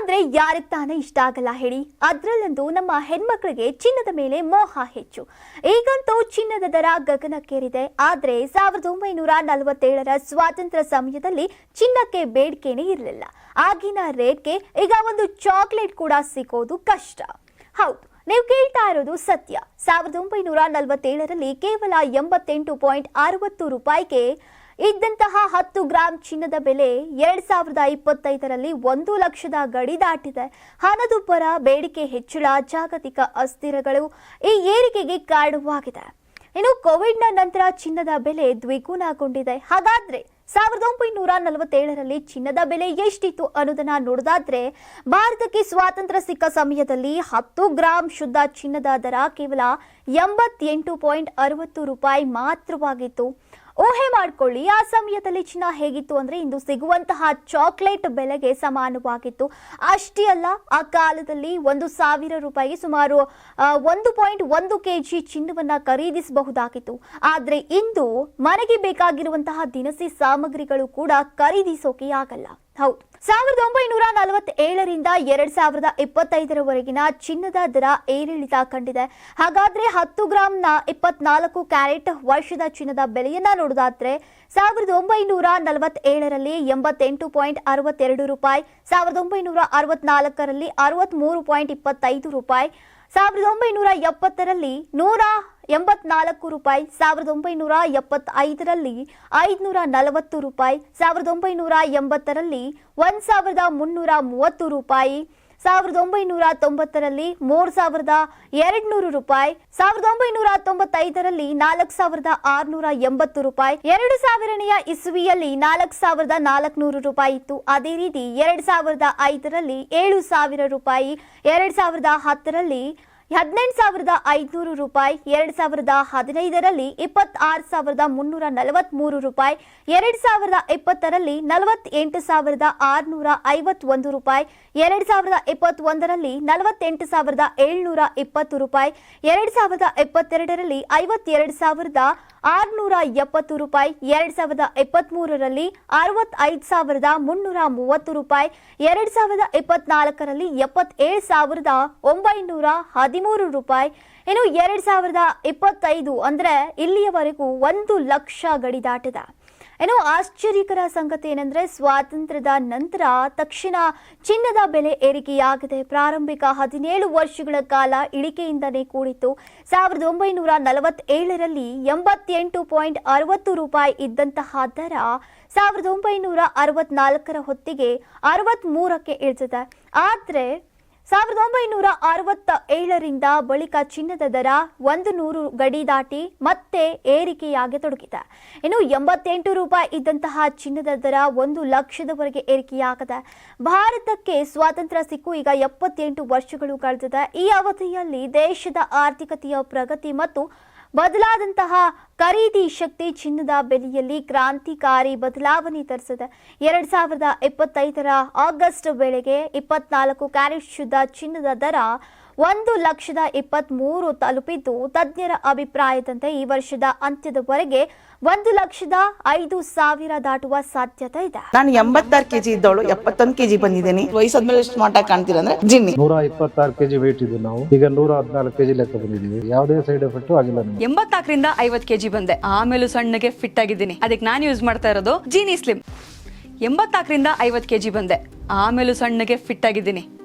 ಅಂದ್ರೆ ಯಾರಿಗೆ ತಾನೇ ಇಷ್ಟ ಆಗಲ್ಲ ಹೇಳಿ? ಅದರಲ್ಲಂತೂ ನಮ್ಮ ಹೆಣ್ಮಕ್ಳಿಗೆ ಚಿನ್ನದ ಮೇಲೆ ಮೋಹ ಹೆಚ್ಚು. ಈಗಂತೂ ಚಿನ್ನದ ದರ ಗಗನಕ್ಕೇರಿದೆ. ಆದ್ರೆ ಸಾವಿರದ ಒಂಬೈನೂರ ನಲವತ್ತೇಳರ ಸ್ವಾತಂತ್ರ್ಯ ಸಮಯದಲ್ಲಿ ಚಿನ್ನಕ್ಕೆ ಬೇಡಿಕೆನೇ ಇರಲಿಲ್ಲ. ಆಗಿನ ರೇಟ್ಗೆ ಈಗ ಒಂದು ಚಾಕ್ಲೇಟ್ ಕೂಡ ಸಿಗೋದು ಕಷ್ಟ. ಹೌದು, ನೀವು ಕೇಳ್ತಾ ಇರೋದು ಸತ್ಯ. ಸಾವಿರದ ಒಂಬೈನೂರ ನಲವತ್ತೇಳರಲ್ಲಿ ಕೇವಲ ಎಂಬತ್ತೆಂಟು ಪಾಯಿಂಟ್ ಅರವತ್ತು ರೂಪಾಯಿಗೆ ಇದ್ದಂತಹ ಹತ್ತು ಗ್ರಾಂ ಚಿನ್ನದ ಬೆಲೆ ಎರಡ್ ಸಾವಿರದ ಇಪ್ಪತ್ತೈದರಲ್ಲಿ ಒಂದು ಲಕ್ಷದ ಗಡಿ ದಾಟಿದೆ. ಹಣದುಬ್ಬರ ಬೇಡಿಕೆ ಹೆಚ್ಚಳ, ಜಾಗತಿಕ ಅಸ್ಥಿರಗಳು ಈ ಏರಿಕೆಗೆ ಕಾರಣವಾಗಿದೆ. ಇನ್ನು ಕೋವಿಡ್ನ ನಂತರ ಚಿನ್ನದ ಬೆಲೆ ದ್ವಿಗುಣಗೊಂಡಿದೆ. ಹಾಗಾದ್ರೆ ಸಾವಿರದ ಒಂಬೈನೂರ ನಲವತ್ತೇಳರಲ್ಲಿ ಚಿನ್ನದ ಬೆಲೆ ಎಷ್ಟಿತ್ತು ಅನ್ನೋದನ್ನ ನೋಡೋದಾದ್ರೆ, ಭಾರತಕ್ಕೆ ಸ್ವಾತಂತ್ರ್ಯ ಸಿಕ್ಕ ಸಮಯದಲ್ಲಿ ಹತ್ತು ಗ್ರಾಂ ಶುದ್ಧ ಚಿನ್ನದ ದರ ಕೇವಲ ಎಂಬತ್ತೆಂಟು ಪಾಯಿಂಟ್ ಅರವತ್ತು ರೂಪಾಯಿ ಮಾತ್ರವಾಗಿತ್ತು. ಊಹೆ ಮಾಡ್ಕೊಳ್ಳಿ, ಆ ಸಮಯದಲ್ಲಿ ಚಿನ್ನ ಹೇಗಿತ್ತು ಅಂದ್ರೆ ಇಂದು ಸಿಗುವಂತಹ ಚಾಕ್ಲೇಟ್ ಬೆಲೆಗೆ ಸಮಾನವಾಗಿತ್ತು. ಅಷ್ಟೇ ಅಲ್ಲ, ಆ ಕಾಲದಲ್ಲಿ ಒಂದು ಸಾವಿರ ರೂಪಾಯಿಗೆ ಸುಮಾರು ಒಂದು ಪಾಯಿಂಟ್ ಒಂದು ಕೆ ಜಿ ಚಿನ್ನವನ್ನು ಖರೀದಿಸಬಹುದಾಗಿತ್ತು. ಆದರೆ ಇಂದು ಮನೆಗೆ ಬೇಕಾಗಿರುವಂತಹ ದಿನಸಿ ಸಾಮಗ್ರಿಗಳು ಕೂಡ ಖರೀದಿಸೋಕೆ ಆಗಲ್ಲ. ಹೌದು. ಸಾವಿರದ ಒಂಬೈನೂರ ನಲವತ್ತೇಳರಿಂದ ಎರಡ್ ಸಾವಿರದ ಇಪ್ಪತ್ತೈದರವರೆಗಿನ ಚಿನ್ನದ ದರ ಏರಿಳಿತ ಕಂಡಿದೆ. ಹಾಗಾದ್ರೆ ಹತ್ತು ನ ಇಪ್ಪತ್ನಾಲ್ಕು ಕ್ಯಾರೆಟ್ ವರ್ಷದ ಚಿನ್ನದ ಬೆಲೆಯನ್ನ ನೋಡೋದಾದ್ರೆ ಸಾವಿರದ ಒಂಬೈನೂರ ನಲವತ್ತೇಳರಲ್ಲಿ ಎಂಬತ್ತೆಂಟು ಪಾಯಿಂಟ್ ಅರವತ್ತೆರಡು ರೂಪಾಯಿ, ಸಾವಿರದ ಒಂಬೈನೂರ ಅರವತ್ನಾಲ್ಕರಲ್ಲಿ ಅರವತ್ಮೂರು ಪಾಯಿಂಟ್ ಇಪ್ಪತ್ತೈದು ರೂಪಾಯಿ ಸಾವಿರದ ಒಂಬೈನೂರ ಎಪ್ಪತ್ತರಲ್ಲಿ ನೂರ ಎಂಬತ್ನಾಲ್ಕು ರೂಪಾಯಿ, ಸಾವಿರದ ಒಂಬೈನೂರ ಎಪ್ಪತ್ತೈದರಲ್ಲಿ ಐದುನೂರ ನಲವತ್ತು ರೂಪಾಯಿ, ಸಾವಿರದ ಒಂಬೈನೂರ ಎಂಬತ್ತರಲ್ಲಿ ಒಂದು ಸಾವಿರದ ಮುನ್ನೂರ ಮೂವತ್ತು ರೂಪಾಯಿ. ಸಾವಿರದ ಒಂಬೈನೂರ ತೊಂಬತ್ತರಲ್ಲಿ ಮೂರು ಸಾವಿರದ ಎರಡ್ನೂರು ರೂಪಾಯಿ, ಸಾವಿರದ ಒಂಬೈನೂರ ತೊಂಬತ್ತೈದರಲ್ಲಿ ನಾಲ್ಕು ಸಾವಿರದ ಆರುನೂರ ಎಂಬತ್ತು ರೂಪಾಯಿ, ಎರಡು ಸಾವಿರನೆಯ ಇಸುವಿಯಲ್ಲಿ ನಾಲ್ಕು ಸಾವಿರದ ನಾಲ್ಕುನೂರು ರೂಪಾಯಿ ಇತ್ತು. ಅದೇ ರೀತಿ ಎರಡು ಸಾವಿರದ ಐದರಲ್ಲಿ ಏಳು ಸಾವಿರ ರೂಪಾಯಿ, ಎರಡು ಸಾವಿರದ ಹತ್ತರಲ್ಲಿ ಹದಿನೆಂಟು ಸಾವಿರದ ಐದುನೂರು ರೂಪಾಯಿ, ಎರಡು ಸಾವಿರದ ಹದಿನೈದರಲ್ಲಿ ಇಪ್ಪತ್ತಾರು ಸಾವಿರದ ಮುನ್ನೂರ ನಲವತ್ತ್ಮೂರು ರೂಪಾಯಿ, ಎರಡು ಸಾವಿರದ ಇಪ್ಪತ್ತರಲ್ಲಿ ನಲವತ್ತೆಂಟು ಸಾವಿರದ ಆರುನೂರ ಐವತ್ತೊಂದು ರೂಪಾಯಿ, ಎರಡು ಸಾವಿರದ ಇಪ್ಪತ್ತೊಂದರಲ್ಲಿ ನಲವತ್ತೆಂಟು ಸಾವಿರದ ಏಳ್ನೂರ ಇಪ್ಪತ್ತು ರೂಪಾಯಿ, ಎರಡು ಸಾವಿರದ ಇಪ್ಪತ್ತೆರಡರಲ್ಲಿ ಐವತ್ತೆರಡು ಸಾವಿರದ ಆರುನೂರ ಎಪ್ಪತ್ತು ರೂಪಾಯಿ, ಎರಡು ಸಾವಿರದ ಇಪ್ಪತ್ತ್ಮೂರರಲ್ಲಿ ಅರವತ್ತೈದು ಸಾವಿರದ ಮುನ್ನೂರ ಮೂವತ್ತು ರೂಪಾಯಿ, ಎರಡು ಸಾವಿರದ ಇಪ್ಪತ್ನಾಲ್ಕರಲ್ಲಿ ಎಪ್ಪತ್ತೇಳು ಸಾವಿರದ ಒಂಬೈನೂರ ಹದಿಮೂರು ರೂಪಾಯಿ. ಇನ್ನು ಎರಡು ಸಾವಿರದ ಇಪ್ಪತ್ತೈದು ಅಂದರೆ ಇಲ್ಲಿಯವರೆಗೂ ಒಂದು ಲಕ್ಷ ಗಡಿ ದಾಟಿದೆ. ಇನ್ನು ಆಶ್ಚರ್ಯಕರ ಸಂಗತಿ ಏನಂದ್ರೆ ಸ್ವಾತಂತ್ರ್ಯದ ನಂತರ ತಕ್ಷಣ ಚಿನ್ನದ ಬೆಲೆ ಏರಿಕೆಯಾಗಿದೆ. ಪ್ರಾರಂಭಿಕ ಹದಿನೇಳು ವರ್ಷಗಳ ಕಾಲ ಇಳಿಕೆಯಿಂದನೇ ಕೂಡಿತ್ತು. ಸಾವಿರದ ಒಂಬೈನೂರ ನಲವತ್ತೇಳರಲ್ಲಿ ಎಂಬತ್ತೆಂಟು ಪಾಯಿಂಟ್ ಅರವತ್ತು ರೂಪಾಯಿ ಇದ್ದಂತಹ ದರ ಸಾವಿರದ ಒಂಬೈನೂರ ಅರವತ್ನಾಲ್ಕರ ಹೊತ್ತಿಗೆ ಅರವತ್ತ್ಮೂರಕ್ಕೆ ಇಳಿದಿದೆ. ಆದರೆ ಸಾವಿರದ ಒಂಬೈನೂರ ಅರವತ್ತ ಏಳರಿಂದ ಬಳಿಕ ಚಿನ್ನದ ದರ ಒಂದು ನೂರು ಗಡಿ ದಾಟಿ ಮತ್ತೆ ಏರಿಕೆಯಾಗಿ ತೊಡಗಿದೆ. ಇನ್ನು ಎಂಬತ್ತೆಂಟು ರೂಪಾಯಿ ಇದ್ದಂತಹ ಚಿನ್ನದ ದರ ಒಂದು ಲಕ್ಷದವರೆಗೆ ಏರಿಕೆಯಾಗಿದೆ ಭಾರತಕ್ಕೆ ಸ್ವಾತಂತ್ರ್ಯ ಸಿಕ್ಕು ಈಗ ಎಪ್ಪತ್ತೆಂಟು ವರ್ಷಗಳು ಕಳೆದಿದೆ. ಈ ಅವಧಿಯಲ್ಲಿ ದೇಶದ ಆರ್ಥಿಕತೆಯ ಪ್ರಗತಿ ಮತ್ತು ಬದಲಾದಂತಹ ಖರೀದಿ ಶಕ್ತಿ ಚಿನ್ನದ ಬೆಲೆಯಲ್ಲಿ ಕ್ರಾಂತಿಕಾರಿ ಬದಲಾವಣೆ ತರಿಸಿದೆ. ಎರಡ್ ಸಾವಿರದ ಇಪ್ಪತ್ತೈದರ ಆಗಸ್ಟ್ ವೇಳೆಗೆ ಇಪ್ಪತ್ನಾಲ್ಕು ಕ್ಯಾರೆಟ್ ಶುದ್ಧ ಚಿನ್ನದ ದರ ಒಂದು ಲಕ್ಷದ ಇಪ್ಪತ್ತ್ಮೂರು ತಲುಪಿದ್ದು ತಜ್ಞರ ಅಭಿಪ್ರಾಯದಂತೆ ಈ ವರ್ಷದ ಅಂತ್ಯದವರೆಗೆ ಒಂದು ಲಕ್ಷದ ಐದು ಸಾವಿರ ದಾಟುವ ಸಾಧ್ಯತೆ ಇದೆ. ನಾನು ಎಂಬತ್ತಾರು ಕೆಜಿ ಇದ್ದವಳು ಎಪ್ಪತ್ತೊಂದು ಕೆಜಿ ಬಂದಿದ್ದೀನಿ. ವಯಸ್ಸಾದ್ಮೇಲೆ ಸ್ಮಾರ್ಟ್ ಆಗಿ ಕಾಣ್ತೀರ ಅಂದ್ರೆ ಜಿನ್ನಿ. ನೂರ ಇಪ್ಪತ್ತಾರು ಕೆಜಿ ವೇಟ್ ಇದ್ದು ನಾವು. ಈಗ ನೂರ ಹದಿನಾಲ್ಕು ಕೆಜಿ ಲೆಕ್ಕ ಬಂದಿದ್ದೀವಿ. ಯಾವುದೇ ಸೈಡ್ ಎಫೆಕ್ಟ್ ಆಗಿಲ್ಲ ಎಂಬತ್ತಾಕರಿಂದ ಎಂಬತ್ನಾಲ್ಕರಿಂದ ಐವತ್ ಕೆಜಿ ಬಂದೆ. ಆಮೇಲೂ ಸಣ್ಣಗೆ ಫಿಟ್ ಆಗಿದ್ದೀನಿ. ಅದಕ್ಕೆ ನಾನು ಯೂಸ್ ಮಾಡ್ತಾ ಇರೋದು ಜೀನಿ ಸ್ಲಿಮ್ ಎಂಬತ್ನಾಲ್ಕರಿಂದ ಐವತ್ತು ಕೆಜಿ ಬಂದೆ. ಆಮೇಲೂ ಸಣ್ಣಗೆ ಫಿಟ್ ಆಗಿದ್ದೀನಿ.